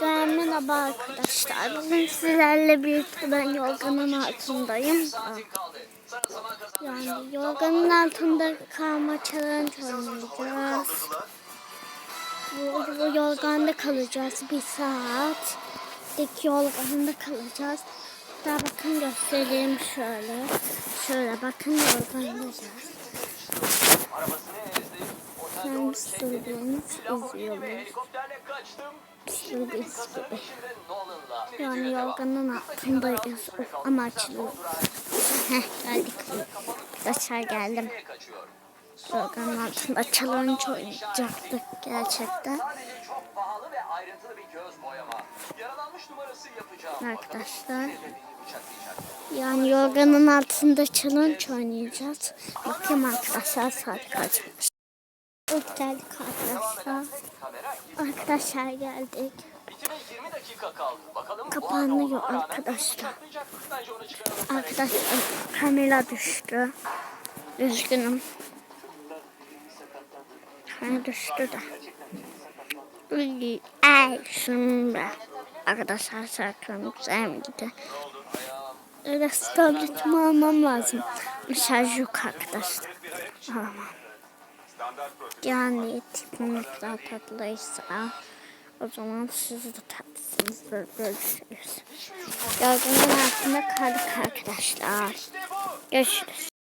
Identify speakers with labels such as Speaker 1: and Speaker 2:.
Speaker 1: Merhaba arkadaşlar. Bugün sizlerle birlikte ben yorganın altındayım. Yani yorganın altında kalma challenge oynayacağız. Bu, bu yorganda kalacağız bir saat. Dik yorganda kalacağız. Daha bakın göstereyim şöyle. Şöyle bakın yorgandayız. Hem sığdığımız izliyoruz. Sığdığımız gibi. Yani yorganın altındayız. Amaçlı. Heh geldik. Arkadaşlar geldim. Yorganın altında challenge oynayacaktık gerçekten. Arkadaşlar yani yorganın altında challenge oynayacağız. Bakayım arkadaşlar saat kaçmış. Çok geldik arkadaşlar.
Speaker 2: Kamera
Speaker 1: Arkadaşlar geldik.
Speaker 2: bitime 20 dakika kaldı. Bakalım bu
Speaker 1: Kapanıyor arkadaşlar. Arkadaşlar kamera düştü. Üzgünüm. Ha düştü de. Ay şunda. Arkadaşlar şarkım sevmedi. Öyle tabletimi almam lazım. Şarj yok arkadaşlar. Alamam. Yani tipim daha tatlıysa o zaman siz de tatlısınızdır. Görüşürüz. Yorgunun altında kaldık arkadaşlar. Görüşürüz.